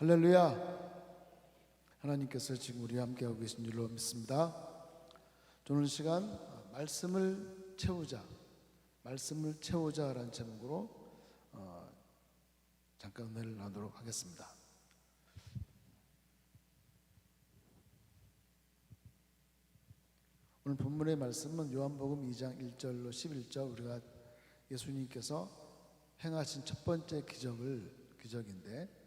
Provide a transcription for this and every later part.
할렐루야. 하나님께서 지금 우리와 함께하고 계신 줄로 믿습니다. 오늘 시간 말씀을 채우자, 말씀을 채우자라는 제목으로 어, 잠깐 은혜를 나누도록 하겠습니다. 오늘 본문의 말씀은 요한복음 2장 1절로 11절 우리가 예수님께서 행하신 첫 번째 기적을 기적인데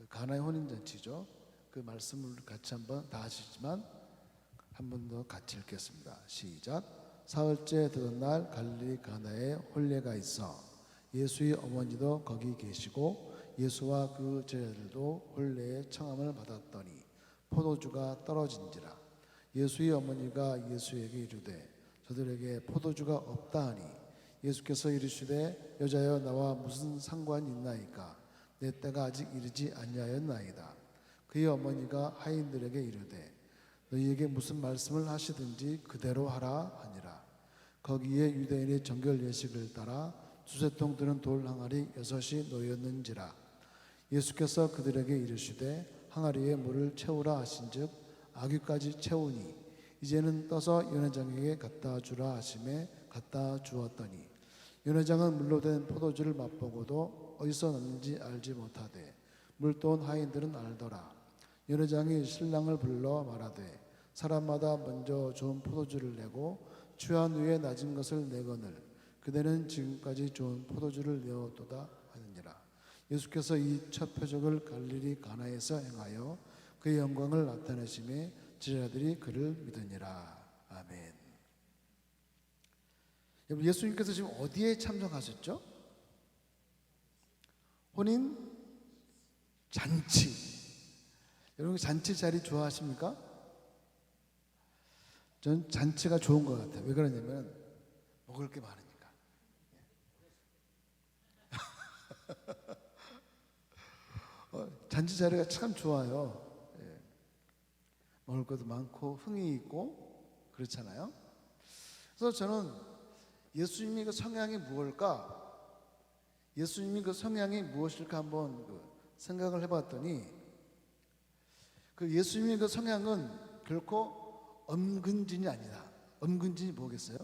그 가나의 혼인 잔치죠. 그 말씀을 같이 한번 다 하시지만 한 번 더 같이 읽겠습니다. 시작. 사흘째 되던 날 갈릴리 가나에 혼례가 있어 예수의 어머니도 거기 계시고 예수와 그 제자들도 혼례의 청함을 받았더니 포도주가 떨어진지라 예수의 어머니가 예수에게 이르되 저들에게 포도주가 없다 하니 예수께서 이르시되 여자여 나와 무슨 상관이 있나이까 내 때가 아직 이르지 아니하였나이다. 그의 어머니가 하인들에게 이르되 너희에게 무슨 말씀을 하시든지 그대로 하라 하니라. 거기에 유대인의 정결 예식을 따라 두세 통 드는 돌 항아리 여섯이 놓였는지라. 예수께서 그들에게 이르시되 항아리에 물을 채우라 하신즉 아귀까지 채우니 이제는 떠서 연회장에게 갖다 주라 하심에 갖다 주었더니 연회장은 물로 된 포도주를 맛보고도 어디서 났는지 알지 못하되 물돈 하인들은 알더라 연회장이 신랑을 불러 말하되 사람마다 먼저 좋은 포도주를 내고 취한 후에 낮은 것을 내거늘 그대는 지금까지 좋은 포도주를 내었도다 하느니라 예수께서 이 첫 표적을 갈릴리 가나에서 행하여 그의 영광을 나타내심에 제자들이 그를 믿으니라 아멘. 예수님께서 지금 어디에 참석하셨죠? 혼인 잔치. 여러분 잔치 자리 좋아하십니까? 전 잔치가 좋은 것 같아요. 왜 그러냐면 먹을 게 많으니까. 어, 잔치 자리가 참 좋아요. 예. 먹을 것도 많고 흥이 있고 그렇잖아요. 그래서 저는 예수님이 그 성향이 무엇일까? 예수님이 그 성향이 무엇일까 한번 그 생각을 해봤더니 그 예수님의 그 성향은 결코 엄근진이 아니다. 엄근진이 뭐겠어요?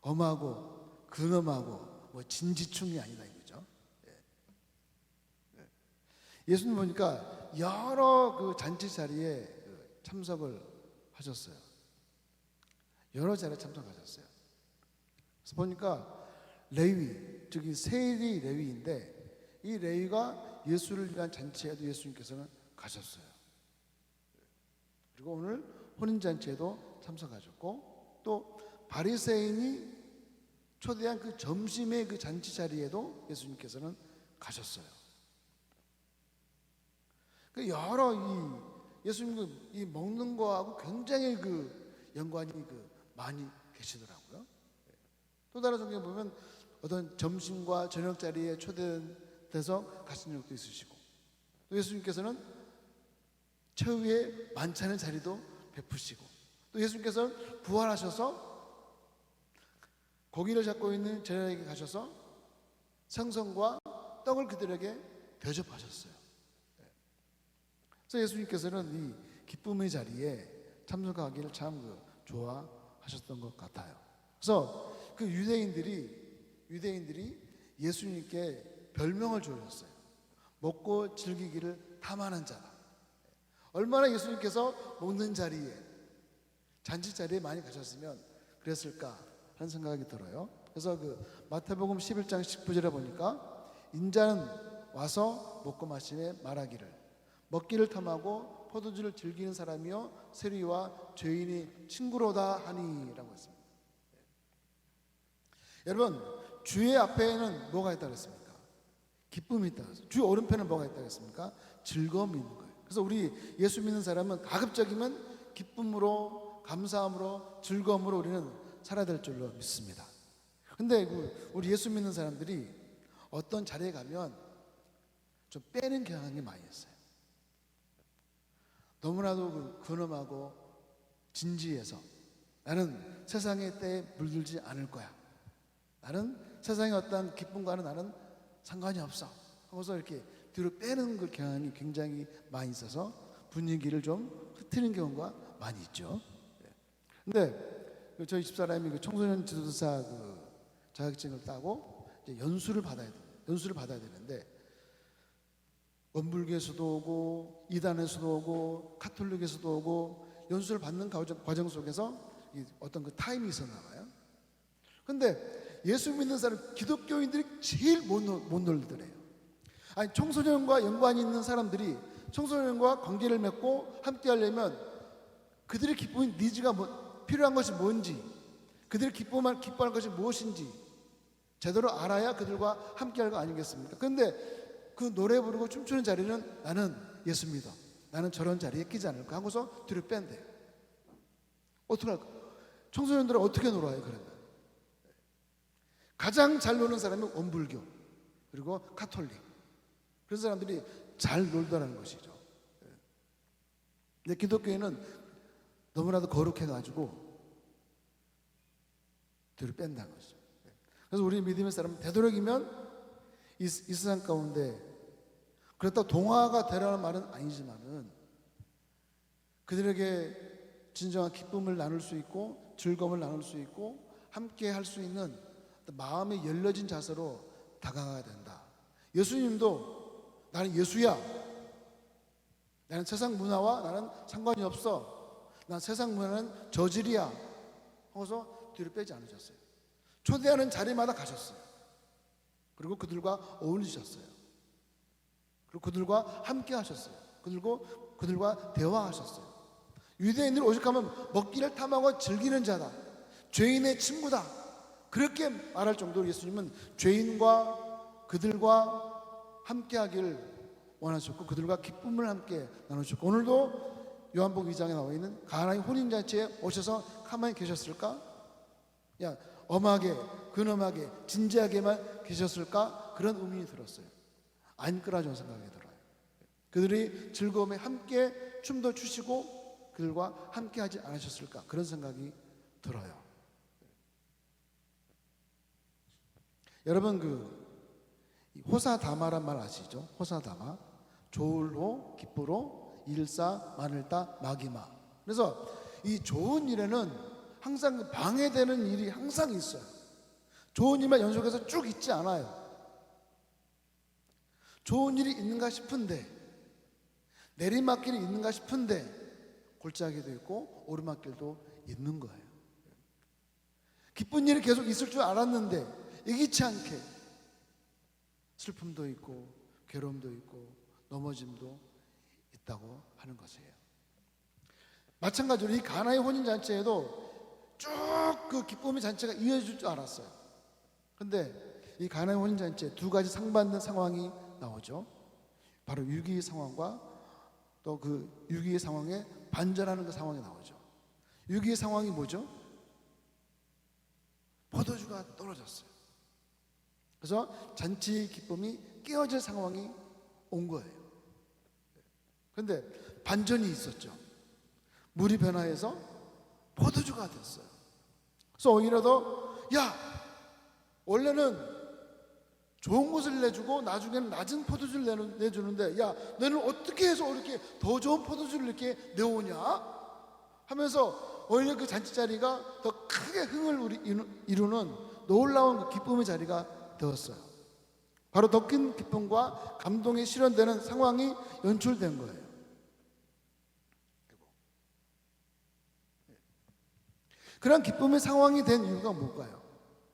엄하고 근엄하고 뭐 진지충이 아니다 이거죠. 예. 예. 예수님 보니까 여러 그 잔치 자리에 그 참석을 하셨어요. 여러 자리에 참석하셨어요. 그래서 보니까 레위, 즉이 세리 레위인데 이 레위가 예수를 위한 잔치에도 예수님께서는 가셨어요. 그리고 오늘 혼인 잔치에도 참석하셨고 또 바리새인이 초대한 그 점심의 그 잔치 자리에도 예수님께서는 가셨어요. 그 여러 이 예수님 그이 먹는 거하고 굉장히 그 연관이 그 많이 계시더라고요. 또 다른 성경에 보면 어떤 점심과 저녁 자리에 초대돼서 가신 적도 있으시고 또 예수님께서는 최후의 만찬의 자리도 베푸시고 또 예수님께서는 부활하셔서 고기를 잡고 있는 제자에게 가셔서 생선과 떡을 그들에게 대접하셨어요. 그래서 예수님께서는 이 기쁨의 자리에 참석하기를 참그 좋아하셨던 것 같아요. 그래서 그 유대인들이 유대인들이 예수님께 별명을 지어줬어요. 먹고 즐기기를 탐하는 자다. 얼마나 예수님께서 먹는 자리에 잔치 자리에 많이 가셨으면 그랬을까 하는 생각이 들어요. 그래서 그 마태복음 11장 19절에 보니까 인자는 와서 먹고 마시며 말하기를 먹기를 탐하고 포도주를 즐기는 사람이요 세리와 죄인이 친구로다 하니라고 했습니다. 여러분 주의 앞에는 뭐가 있다 그랬습니까? 기쁨이 있다. 주 오른편은 뭐가 있다 그랬습니까? 즐거움이 있는 거예요. 그래서 우리 예수 믿는 사람은 가급적이면 기쁨으로 감사함으로 즐거움으로 우리는 살아야 될 줄로 믿습니다. 근데 그 우리 예수 믿는 사람들이 어떤 자리에 가면 좀 빼는 경향이 많이 있어요. 너무나도 그 근엄하고 진지해서 나는 세상의 때에 물들지 않을 거야. 나는 세상의 어떤 기쁨과는 나는 상관이 없어. 하고서 이렇게 뒤로 빼는 그 경향이 굉장히 많이 있어서 분위기를 좀 흐트리는 경우가 많이 있죠. 예. 근데 그 저희 집사람이 그 청소년 지도사 그 자격증을 따고 연수를 받아야 돼. 연수를 받아야 되는데 원불교에서도 오고 이단에서도 오고 카톨릭에서도 오고 연수를 받는 과정, 속에서 이 어떤 그 타임이 있었나 봐요. 근데 예수 믿는 사람 기독교인들이 제일 못, 놀- 못 놀더래요. 아니 청소년과 연관이 있는 사람들이 청소년과 관계를 맺고 함께 하려면 그들의 기쁨 니즈가 뭐, 필요한 것이 뭔지 그들의 기쁨할 기뻐할 것이 무엇인지 제대로 알아야 그들과 함께 할 거 아니겠습니까? 그런데 그 노래 부르고 춤추는 자리는 나는 예수 믿어. 나는 저런 자리에 끼지 않을까 하고서 뒤로 뺀대. 어떻게 할까? 청소년들은 어떻게 놀아요, 그러면? 가장 잘 노는 사람이 원불교, 그리고 카톨릭. 그런 사람들이 잘 놀더라는 것이죠. 예. 근데 기독교인은 너무나도 거룩해가지고 뒤로 뺀다는 것이죠. 예. 그래서 우리 믿음의 사람은 되도록이면 이, 이 세상 가운데 그렇다고 동화가 되라는 말은 아니지만은 그들에게 진정한 기쁨을 나눌 수 있고 즐거움을 나눌 수 있고 함께 할 수 있는 마음이 열려진 자세로 다가가야 된다. 예수님도 나는 예수야. 나는 세상 문화와 나는 상관이 없어. 난 세상 문화는 저질이야. 하고서 뒤로 빼지 않으셨어요. 초대하는 자리마다 가셨어요. 그리고 그들과 어울리셨어요. 그리고 그들과 함께 하셨어요. 그들과 그들과 대화하셨어요. 유대인들 오직하면 먹기를 탐하고 즐기는 자다. 죄인의 친구다. 그렇게 말할 정도로 예수님은 죄인과 그들과 함께 하기를 원하셨고 그들과 기쁨을 함께 나누셨고 오늘도 요한복음 2장에 나와 있는 가나의 혼인잔치에 오셔서 가만히 계셨을까? 야 엄하게 근엄하게 진지하게만 계셨을까? 그런 의문이 들었어요. 안 끌어준 생각이 들어요. 그들이 즐거움에 함께 춤도 추시고 그들과 함께 하지 않으셨을까? 그런 생각이 들어요. 여러분 그 호사다마란 말 아시죠? 호사다마 조울호 기쁘로 일사 마늘따 마기마 그래서 이 좋은 일에는 항상 그 방해되는 일이 항상 있어요. 좋은 일만 연속해서 쭉 있지 않아요. 좋은 일이 있는가 싶은데 내리막길이 있는가 싶은데 골짜기도 있고 오르막길도 있는 거예요. 기쁜 일이 계속 있을 줄 알았는데 예기치 않게 슬픔도 있고 괴로움도 있고 넘어짐도 있다고 하는 것이에요. 마찬가지로 이 가나의 혼인 잔치에도 쭉 그 기쁨의 잔치가 이어질 줄 알았어요. 근데 이 가나의 혼인 잔치에 두 가지 상받는 상황이 나오죠. 바로 위기의 상황과 또 그 위기의 상황에 반전하는 그 상황이 나오죠. 위기의 상황이 뭐죠? 포도주가 떨어졌어요. 그래서 잔치 기쁨이 깨어질 상황이 온 거예요. 그런데 반전이 있었죠. 물이 변화해서 포도주가 됐어요. 그래서 오히려 더, 야, 원래는 좋은 것을 내주고 나중에는 낮은 포도주를 내주는데, 야, 너는 어떻게 해서 이렇게 더 좋은 포도주를 이렇게 내오냐? 하면서 오히려 그 잔치 자리가 더 크게 흥을 이루는 놀라운 그 기쁨의 자리가 되었어요. 바로 더 큰 기쁨과 감동이 실현되는 상황이 연출된 거예요. 그런 기쁨의 상황이 된 이유가 뭘까요?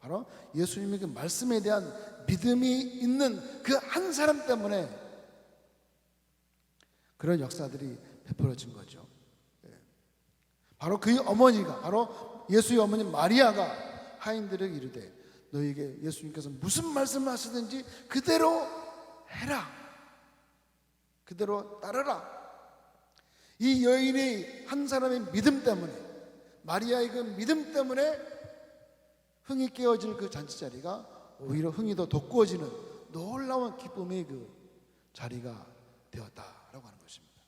바로 예수님의 그 말씀에 대한 믿음이 있는 그 한 사람 때문에 그런 역사들이 베풀어진 거죠. 예. 바로 그의 어머니가 바로 예수의 어머니 마리아가 하인들에게 이르되 너에게 예수님께서 무슨 말씀을 하시든지 그대로 해라. 그대로 따르라. 이 여인의 한 사람의 믿음 때문에 마리아의 그 믿음 때문에 흥이 깨어질 그 잔치 자리가 오히려 흥이 더 돋구어지는 놀라운 기쁨의 그 자리가 되었다라고 하는 것입니다.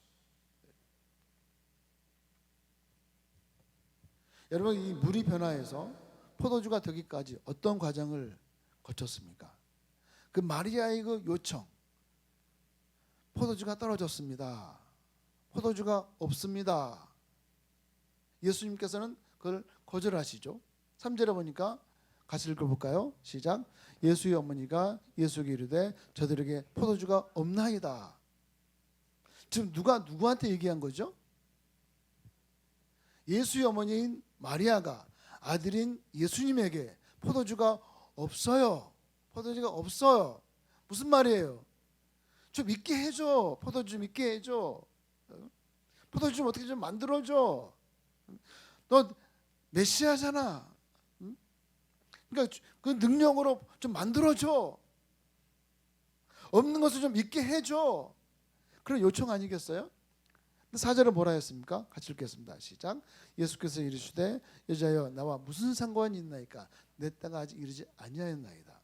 여러분 이 물이 변화해서 포도주가 되기까지 어떤 과정을 거쳤습니까? 그 마리아의 그 요청, 포도주가 떨어졌습니다. 포도주가 없습니다. 예수님께서는 그걸 거절하시죠. 3절에 보니까 같이 읽어볼까요? 시작. 예수의 어머니가 예수에게 이르되 저들에게 포도주가 없나이다. 지금 누가 누구한테 얘기한 거죠? 예수의 어머니인 마리아가 아들인 예수님에게 포도주가 없어요. 포도주가 없어요. 무슨 말이에요? 좀 있게 해줘. 포도주 좀 있게 해줘. 포도주 좀 어떻게 좀 만들어줘. 너 메시아잖아. 응? 그러니까 그 능력으로 좀 만들어줘. 없는 것을 좀 있게 해줘. 그런 요청 아니겠어요? 사절은 뭐라 했습니까? 같이 읽겠습니다. 시작. 예수께서 이르시되 여자여 나와 무슨 상관이 있나이까 내 때가 아직 이르지 아니하였나이다.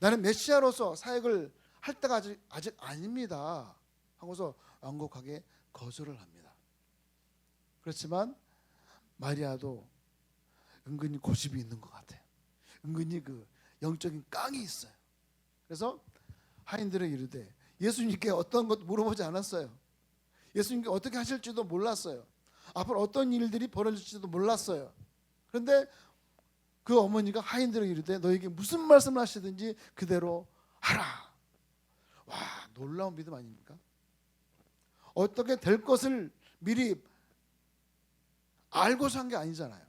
나는 메시아로서 사역을 할 때가 아직 아직 아닙니다. 하고서 완곡하게 거절을 합니다. 그렇지만 마리아도 은근히 고집이 있는 것 같아요. 은근히 그 영적인 깡이 있어요. 그래서 하인들은 이르되 예수님께 어떤 것 물어보지 않았어요. 예수님께 어떻게 하실지도 몰랐어요. 앞으로 어떤 일들이 벌어질지도 몰랐어요. 그런데 그 어머니가 하인들을 이르되 너에게 무슨 말씀을 하시든지 그대로 하라. 와 놀라운 믿음 아닙니까? 어떻게 될 것을 미리 알고서 한 게 아니잖아요.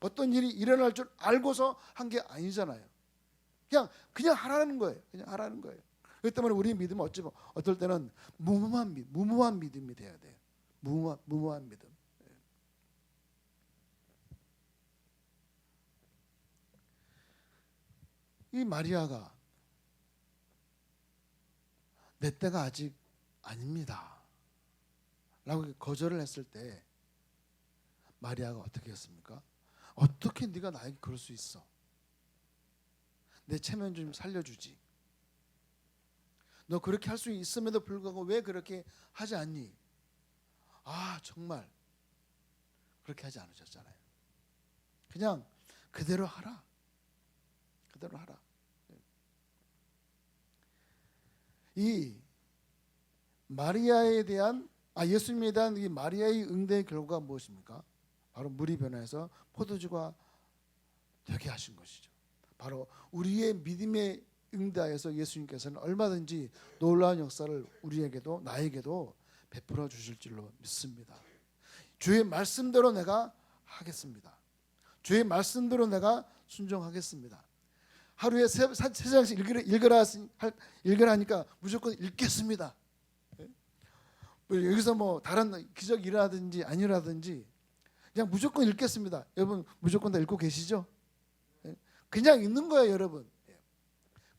어떤 일이 일어날 줄 알고서 한 게 아니잖아요. 그냥 그냥 하라는 거예요. 그냥 하라는 거예요. 그렇기 때문에 우리 믿음은 어찌 어떨 때는 무모한 믿, 무모한 믿음이 돼야 돼요. 무모한, 무모한 믿음. 이 마리아가 내 때가 아직 아닙니다. 라고 거절을 했을 때 마리아가 어떻게 했습니까? 어떻게 네가 나에게 그럴 수 있어? 내 체면 좀 살려주지. 너 그렇게 할 수 있음에도 불구하고 왜 그렇게 하지 않니? 아 정말 그렇게 하지 않으셨잖아요. 그냥 그대로 하라. 그대로 하라. 이 마리아에 대한 아 예수님에 대한 이 마리아의 응대의 결과가 무엇입니까? 바로 물이 변해서 포도주가 되게 하신 것이죠. 바로 우리의 믿음의 응답에서 예수님께서는 얼마든지 놀라운 역사를 우리에게도 나에게도 베풀어 주실 줄로 믿습니다. 주의 말씀대로 내가 하겠습니다. 주의 말씀대로 내가 순종하겠습니다. 하루에 세, 세 장씩 읽으라, 읽으라, 읽으라 하니까 무조건 읽겠습니다. 뭐 여기서 뭐 다른 기적이 일어나든지 아니라든지 그냥 무조건 읽겠습니다. 여러분 무조건 다 읽고 계시죠? 그냥 읽는 거예요, 여러분.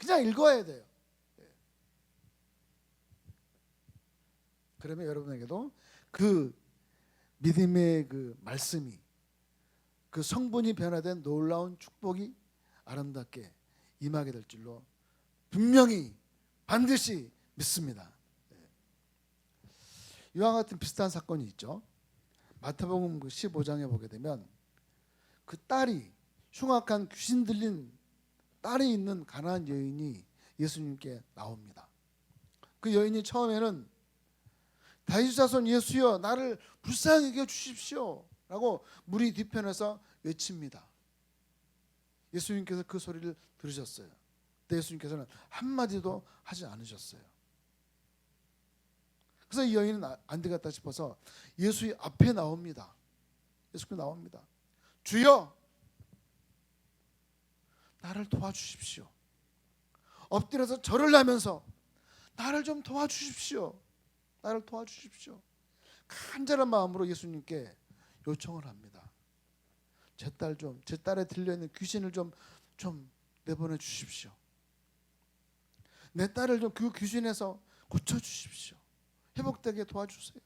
그냥 읽어야 돼요. 그러면 여러분에게도 그 믿음의 그 말씀이 그 성분이 변화된 놀라운 축복이 아름답게 임하게 될 줄로 분명히 반드시 믿습니다. 이와 같은 비슷한 사건이 있죠. 마태복음 그 15장에 보게 되면 그 딸이 흉악한 귀신 들린 딸이 있는 가난한 여인이 예수님께 나옵니다. 그 여인이 처음에는 다윗 자손 예수여 나를 불쌍히 여겨 주십시오라고 무리 뒤편에서 외칩니다. 예수님께서 그 소리를 들으셨어요. 그때 예수님께서는 한마디도 하지 않으셨어요. 그래서 이 여인은 아, 안 되겠다 싶어서 예수의 앞에 나옵니다. 예수께 나옵니다. 주여 나를 도와주십시오. 엎드려서 절을 하면서 나를 좀 도와주십시오. 나를 도와주십시오. 간절한 마음으로 예수님께 요청을 합니다. 제 딸 좀, 제 딸에 들려 있는 귀신을 좀, 좀 내보내 주십시오. 내 딸을 좀 그 귀신에서 고쳐 주십시오. 회복되게 도와주세요.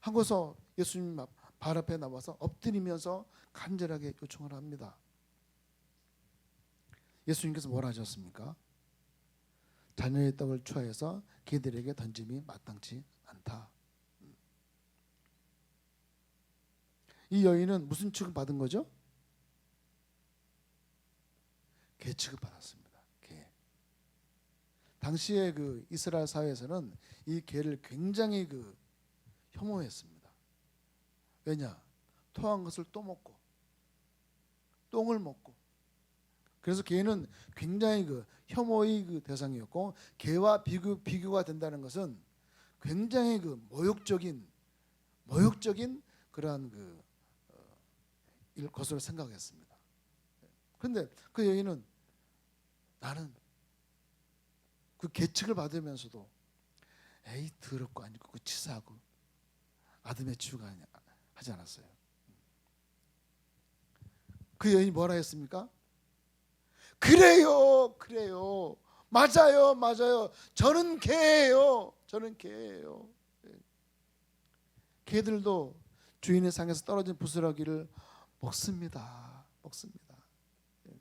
하고서 예수님 발 앞에 나와서 엎드리면서 간절하게 요청을 합니다. 예수님께서 뭐라 하셨습니까? 자녀의 떡을 취해서 개들에게 던짐이 마땅치 않다. 이 여인은 무슨 취급 받은 거죠? 개 취급 받았습니다. 개. 당시에 그 이스라엘 사회에서는 이 개를 굉장히 그 혐오했습니다. 왜냐? 토한 것을 또 먹고 똥을 먹고 그래서 개는 굉장히 그 혐오의 그 대상이었고 개와 비교 비교가 된다는 것은 굉장히 그 모욕적인 모욕적인 그러한 그 어, 일- 것으로 생각했습니다. 그런데 그 여인은 나는 그 계측을 받으면서도 에이 더럽고 아니고 그 치사하고 아담의 치유가 하지 않았어요. 그 여인이 뭐라 했습니까? 그래요, 그래요, 맞아요, 맞아요. 저는 개예요, 저는 개예요. 예. 개들도 주인의 상에서 떨어진 부스러기를 먹습니다, 먹습니다. 예.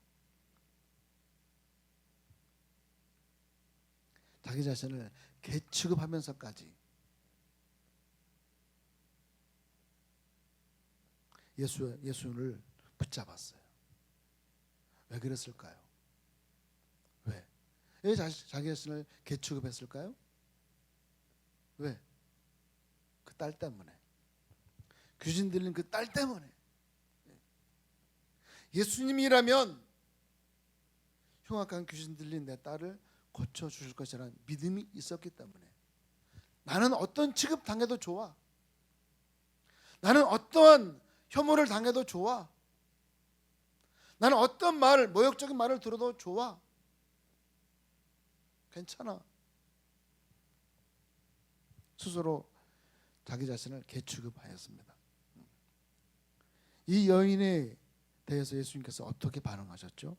자기 자신을 개 취급하면서까지 예수 예수를 붙잡았어요. 왜 그랬을까요? 왜? 왜 자기, 자신을 개 취급했을까요? 왜? 그 딸 때문에. 귀신 들린 그 딸 때문에. 예수님이라면 흉악한 귀신 들린 내 딸을 고쳐 주실 것이라는 믿음이 있었기 때문에 나는 어떤 취급 당해도 좋아. 나는 어떠한 혐오를 당해도 좋아. 나는 어떤 말을 모욕적인 말을 들어도 좋아. 괜찮아. 스스로 자기 자신을 개취급하였습니다. 이 여인에 대해서 예수님께서 어떻게 반응하셨죠?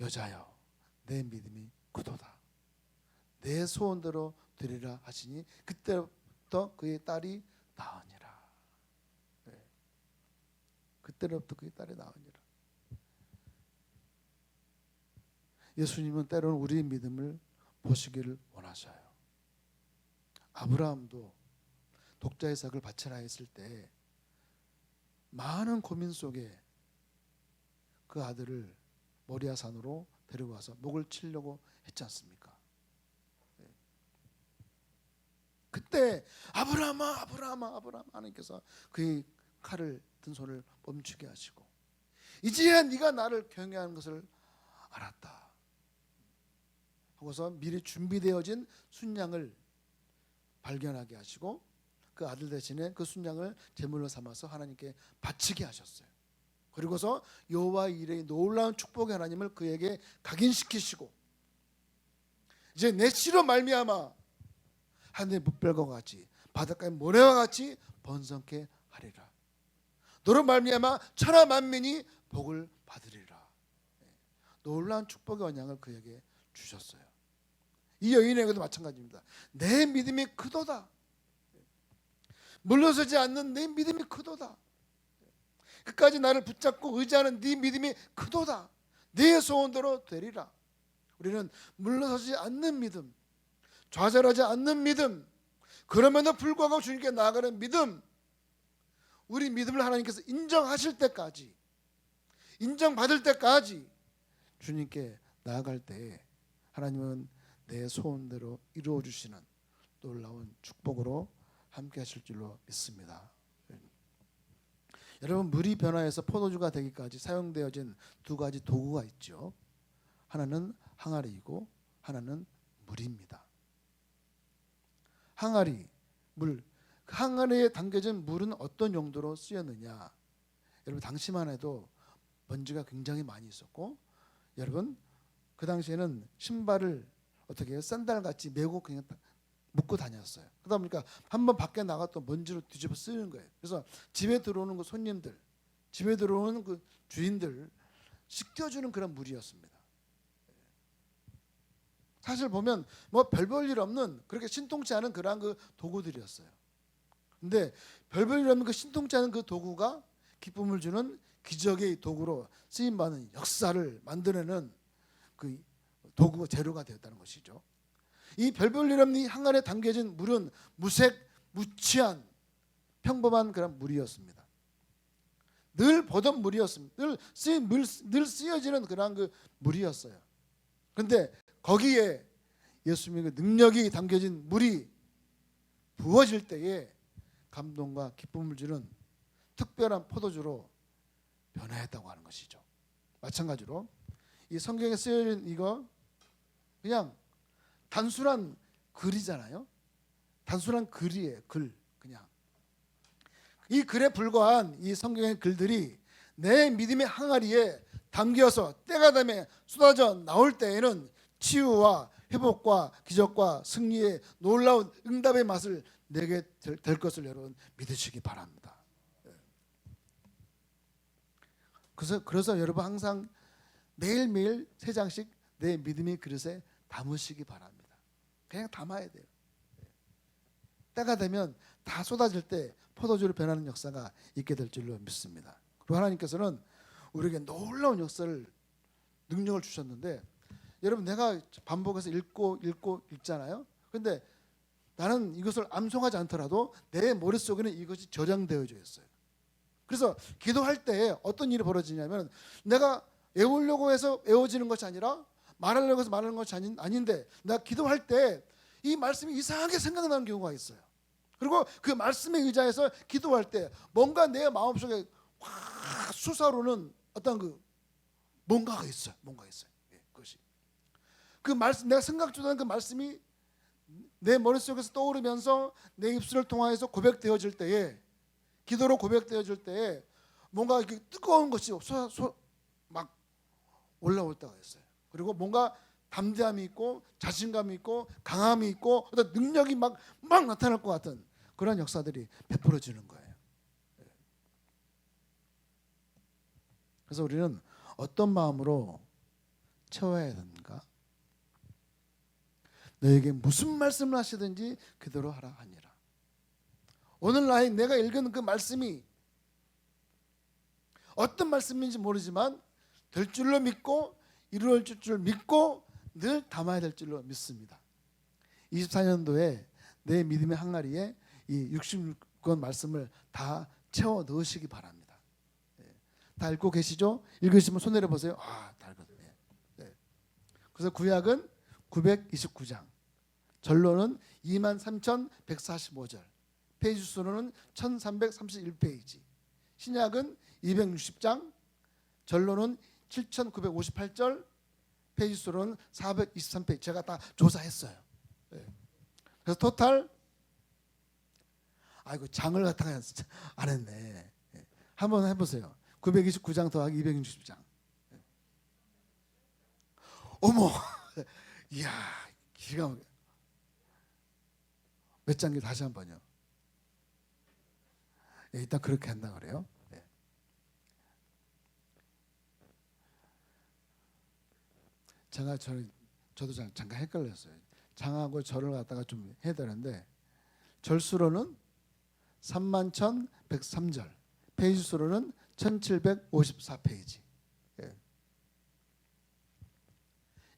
여자여, 내 믿음이 굳도다. 내 소원대로 되리라 하시니 그때부터 그의 딸이 나으니라. 네. 그때부터 그의 딸이 나으니라. 예수님은 때로는 우리의 믿음을 보시기를 원하셔요. 아브라함도 독자 이삭을 바치라 했을 때 많은 고민 속에 그 아들을 모리아 산으로 데려가서 목을 치려고 했지 않습니까? 네. 그때 아브라함아 아브라함아 아브라함 하나님께서 그의 칼을 든 손을 멈추게 하시고 이제야 네가 나를 경외하는 것을 알았다. 하고서 미리 준비되어진 순양을 발견하게 하시고 그 아들 대신에 그 순양을 제물로 삼아서 하나님께 바치게 하셨어요. 그리고서 여호와 일의 놀라운 축복의 하나님을 그에게 각인시키시고 이제 내 씨로 말미암아 하늘의 묵별과 같이 바닷가의 모래와 같이 번성케 하리라. 너로 말미암아 천하 만민이 복을 받으리라. 네. 놀라운 축복의 언양을 그에게 주셨어요. 이 여인에게도 마찬가지입니다. 내 믿음이 크도다. 물러서지 않는 내 믿음이 크도다. 끝까지 나를 붙잡고 의지하는 네 믿음이 크도다. 네 소원대로 되리라. 우리는 물러서지 않는 믿음, 좌절하지 않는 믿음, 그럼에도 불구하고 주님께 나아가는 믿음, 우리 믿음을 하나님께서 인정하실 때까지, 인정받을 때까지 주님께 나아갈 때 하나님은 내 소원대로 이루어 주시는 놀라운 축복으로 함께 하실 줄로 믿습니다. 여러분 물이 변화해서 포도주가 되기까지 사용되어진 두 가지 도구가 있죠. 하나는 항아리이고 하나는 물입니다. 항아리 물, 그 항아리에 담겨진 물은 어떤 용도로 쓰였느냐? 여러분 당시만 해도 먼지가 굉장히 많이 있었고, 여러분 그 당시에는 신발을 어떻게 해요? 샌달 같이 메고 그냥 묶고 다녔어요. 그러다 보니까 한 번 밖에 나갔던 먼지로 뒤집어 쓰는 거예요. 그래서 집에 들어오는 그 손님들, 집에 들어오는 그 주인들 씻겨주는 그런 물이었습니다. 사실 보면 뭐 별 볼 일 없는 그렇게 신통치 않은 그러한 그 도구들이었어요. 근데 별 볼 일 없는 그 신통치 않은 그 도구가 기쁨을 주는 기적의 도구로 쓰임 받는 역사를 만들어내는 그 도구 재료가 되었다는 것이죠. 이 별볼 일 없는 이 항아리에 담겨진 물은 무색 무취한 평범한 그런 물이었습니다. 늘 보던 물이었습니다. 늘 쓰, 늘, 늘 쓰여지는 그러한 그 물이었어요. 그런데 거기에 예수님의 그 능력이 담겨진 물이 부어질 때에 감동과 기쁨을 주는 특별한 포도주로 변화했다고 하는 것이죠. 마찬가지로 이 성경에 쓰여 있는 이거 그냥 단순한 글이잖아요. 단순한 글이에요. 글 그냥 이 글에 불과한 이 성경의 글들이 내 믿음의 항아리에 담겨서 때가 되면 쏟아져 나올 때에는 치유와 회복과 기적과 승리의 놀라운 응답의 맛을 내게 될, 될 것을 여러분 믿으시기 바랍니다. 예. 그래서 그래서 여러분 항상 매일매일 세 장씩 내 믿음의 그릇에 담으시기 바랍니다. 그냥 담아야 돼요. 예. 때가 되면 다 쏟아질 때 포도주로 변하는 역사가 있게 될 줄로 믿습니다. 그리고 하나님께서는 우리에게 놀라운 역사를 능력을 주셨는데 여러분 내가 반복해서 읽고 읽고 읽잖아요. 근데 나는 이것을 암송하지 않더라도 내 머릿속에는 이것이 저장되어져 있어요. 그래서 기도할 때 어떤 일이 벌어지냐면 내가 외우려고 해서 외워지는 것이 아니라 말하려고 해서 말하는 것이 아닌, 아닌데 내가 기도할 때 이 말씀이 이상하게 생각나는 경우가 있어요. 그리고 그 말씀에 의지해서 기도할 때 뭔가 내 마음속에 확 솟아오르는 어떤 그 뭔가가 있어요. 뭔가 있어요. 예, 그것이 그 말씀 내가 않은 그 말씀이 내 머릿속에서 떠오르면서 내 입술을 통하여서 고백되어질 때에 기도로 고백되어질 때에 뭔가 이렇게 뜨거운 것이 소, 소, 막 올라올 때가 있어요. 그리고 뭔가 담대함이 있고 자신감이 있고 강함이 있고 어떤 능력이 막, 막 나타날 것 같은 그런 역사들이 베풀어지는 거예요. 그래서 우리는 어떤 마음으로 채워야 되는가? 너에게 무슨 말씀을 하시든지 그대로 하라 하니라. 오늘 나의 내가 읽은 그 말씀이 어떤 말씀인지 모르지만 될 줄로 믿고 이루어질 줄 믿고 늘 담아야 될 줄로 믿습니다. 24년도에 내 믿음의 항아리에 이 66권 말씀을 다 채워 넣으시기 바랍니다. 네. 다 읽고 계시죠? 읽으시면 손 내려 보세요. 아, 다 읽었네. 네. 그래서 구약은 929장, 전로는 23,145절, 페이지 수로는 1,331페이지, 신약은 260장, 전로는 7,958절, 페이지 수로는 423페이지. 제가 다 조사했어요. 네. 그래서 토탈 아이고 장을 갖다가 안 했네. 네. 한번 해보세요. 929장 더하기 260장. 네. 어머, 이야 기가 막혀. 몇 장기 다시 한 번요. 예, 일단 그렇게 한다 그래요. 네. 제가 저 저도 잠- 잠깐 헷갈렸어요. 장하고 절을 갖다가 좀 해야 되는데 절수로는 31,103절, 페이지 수로는 1,754페이지. 예.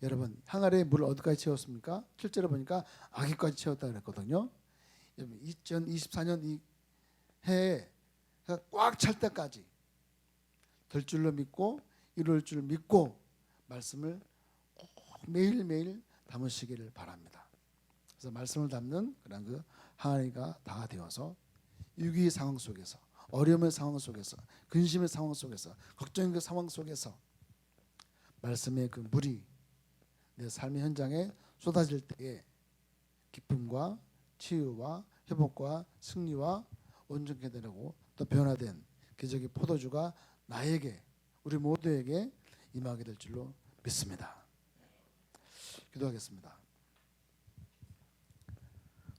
여러분 항아리에 물을 어디까지 채웠습니까? 실제로 보니까 아기까지 채웠다 그랬거든요. 2024년 이 해에 꽉 찰 때까지 될 줄로 믿고 이룰 줄 믿고 말씀을 꼭 매일매일 담으시기를 바랍니다. 그래서 말씀을 담는 그런 그 항아리가 다 되어서 위기 상황 속에서 어려움의 상황 속에서 근심의 상황 속에서 걱정의 그 상황 속에서 말씀의 그 물이 내 삶의 현장에 쏟아질 때에 기쁨과 치유와 회복과 승리와 온전케 되고 또 변화된 기적의 포도주가 나에게 우리 모두에게 임하게 될 줄로 믿습니다. 기도하겠습니다.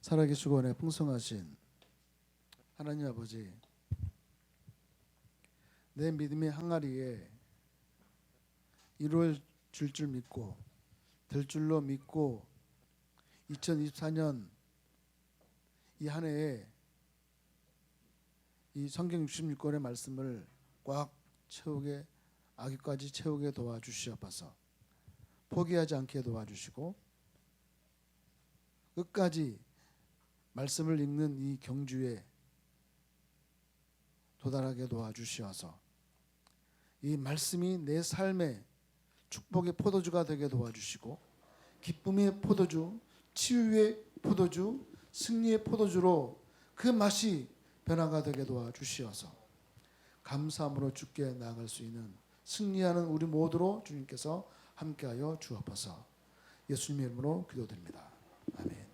살아계시고 원에 풍성하신 하나님 아버지 내 믿음의 항아리에 이루어질 줄 믿고 될 줄로 믿고 2024년 이 한 해에 이 성경 66권의 말씀을 꽉 채우게 아기까지 채우게 도와주시옵소서. 포기하지 않게 도와주시고 끝까지 말씀을 읽는 이 경주에 도달하게 도와주시어서 이 말씀이 내 삶에 축복의 포도주가 되게 도와주시고 기쁨의 포도주, 치유의 포도주, 승리의 포도주로 그 맛이 변화가 되게 도와주시어서 감사함으로 주께 나아갈 수 있는 승리하는 우리 모두로 주님께서 함께하여 주옵소서. 예수님의 이름으로 기도드립니다. 아멘.